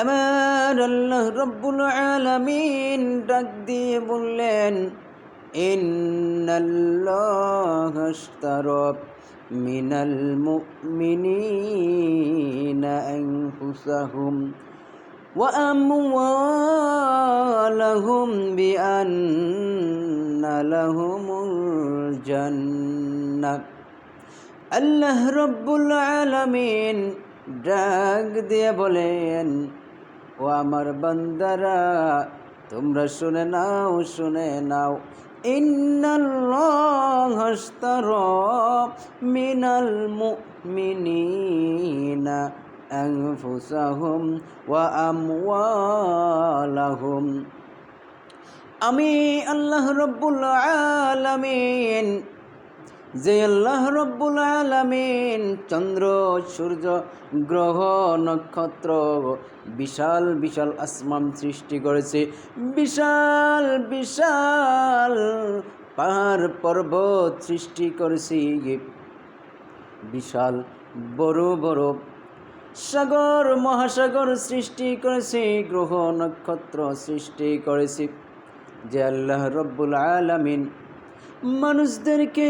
আমার আল্লাহ রব্বুল আলমিন ডাক দিয়ে বললেন ইন্নাল্লাহস্তরব মিনাল মুমিনিনা আনফুসাহুম ওয়া আমওয়ালাহুম বিআন্না লাহুমুল জান্নাহ। আল্লাহ রব্বুল আলামিন ডাক দিয়ে বলেন ও আমার বান্দারা, তোমরা শুনে নাও শুনে নাও। ইন্নাল্লাহ আশতারা মিনাল মুমিনিনা আনফুসাহুম ওয়া আমওয়ালাহুম। আমি আল্লাহ রব্বুল আলামিন যে আল্লাহ রব্বুল আলামিন চন্দ্র, সূর্য, গ্রহ, নক্ষত্র বিশাল বিশাল আসমান সৃষ্টি করেছে। বিশাল বিশাল পাহাড় পর্বত সৃষ্টি করেছি। বিশাল, বড় বড় সাগর, মহাসাগর সৃষ্টি করেছে। গ্রহ, নক্ষত্র সৃষ্টি করেছে। যে আল্লাহ রব্বুল আলামিন মানুষদেরকে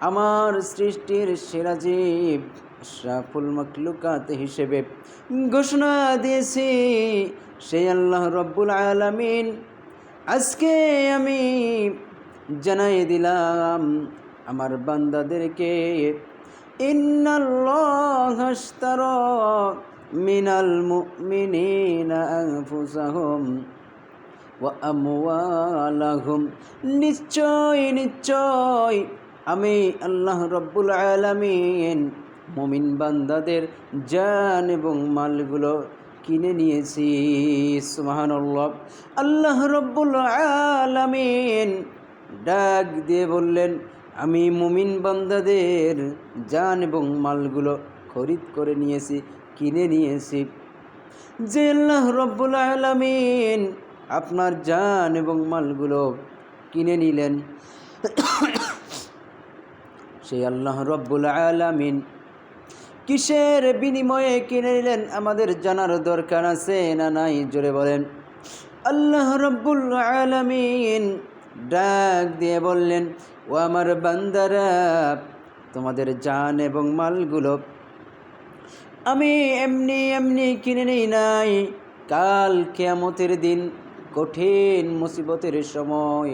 আমার সৃষ্টির সেরা জীব সাফুল মখলুকাত হিসেবে ঘোষণা দিয়েছি। সেই আল্লাহ রব্বুল আলামিন। আজকে আমি জানাই দিলাম আমার বান্দাদেরকে, ইন্নাল্লাহ মিনাল মুমিনিনা আনফুসাহুম। আমওয়ালাহুম নিশ্চয় নিশ্চয়, আমি আল্লাহ রব্বুল আলামিন মুমিন বান্দাদের জান এবং মালগুলো কিনে নিয়েছি। সুবহানাল্লাহ। আল্লাহ রব্বুল আলামিন ডাক দিয়ে বললেন, আমি মুমিন বান্দাদের জান এবং মালগুলো খরিদ করে নিয়েছি, কিনে নিয়েছি। যে আল্লাহ রব্বুল আলামিন আপনার জান এবং মালগুলো কিনে নিলেন। সেই আল্লাহ রব্বুল আলামিন কিসের বিনিময়ে কিনে নিলেন? আমাদের জানার দরকার আছে না নাই? জোরে বলেন। আল্লাহ রব্বুল আলামিন ডাক দিয়ে বললেন, ও আমার বান্দারা, তোমাদের জান এবং মালগুলো আমি এমনি এমনি কিনে নিই নাই। কাল কেয়ামতের দিন কঠিন মুসিবতের সময়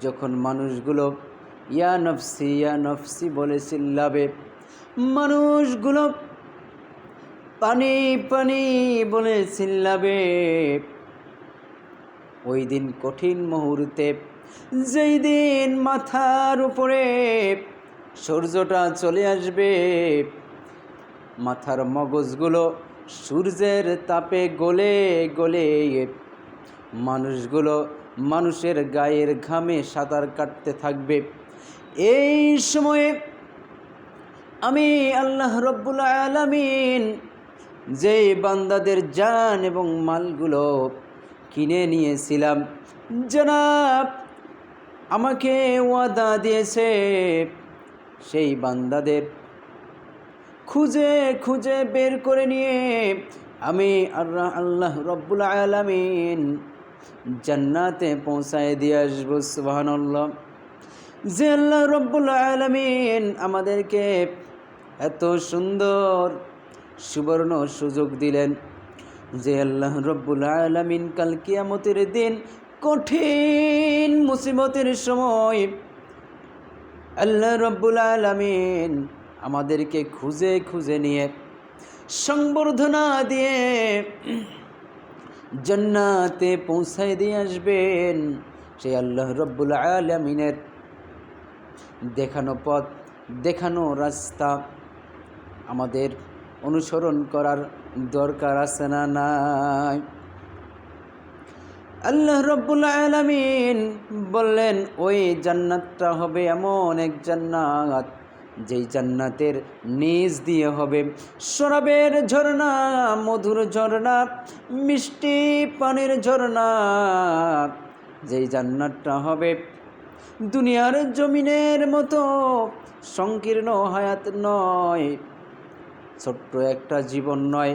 যখন মানুষগুলো, ইয়া নফসি ইয়া নফসি বলে চিল্লাবে, মানুষগুলো পানি পানি বলে চিল্লাবে। ওই দিন কঠিন মুহূর্তে, যেই দিন মাথার উপরে সূর্যটা চলে আসবে, মাথার মগজগুলো সূর্যের তাপে গলে গলে মানুষগুলো মানুষের গায়ের ঘামে সাঁতার কাটতে থাকবে। এই সময়ে আমি আল্লাহ রব্বুল আলামিন যে বান্দাদের জান এবং মালগুলো কিনে নিয়েছিলাম, জনাব আমাকে ওয়াদা দিয়েছে সেই বান্দাদের খুঁজে খুঁজে বের করে নিয়ে আমি আল্লাহ রব্বুল আলামিন জান্নাতে পৌঁছায় দিয়ে আসব, সুবহানাল্লাহ। যে আল্লাহ রব্বুল আলমিন আমাদেরকে এত সুন্দর সুবর্ণ সুযোগ দিলেন, যে আল্লাহ রব্বুল আলামিন কাল কিয়ামতের দিন কঠিন মুসিবতের সময় আল্লাহ রব্বুল আলামিন আমাদেরকে খুঁজে খুঁজে নিয়ে সংবর্ধনা দিয়ে জান্নাতে পৌঁছায় দিয়ে আসবেন। সেই আল্লাহ রব্বুল আলমিনের দেখানো পথ, দেখানো রাস্তা আমাদের অনুসরণ করার দরকার আছে না নাই? আল্লাহ রব্বুল আলমিন বললেন, ওই জান্নাতটা হবে এমন এক জান্নাত যেই জান্নাতের নিজ দিয়ে হবে। সরাবের ঝর্ণা, মধুর ঝর্ণা, মিষ্টি পানির ঝর্ণা, যেই জান্নাতটা হবে দুনিয়ার জমিনের মতো, সংকীর্ণ হায়াত নয়, ছোট্ট একটা জীবন নয়।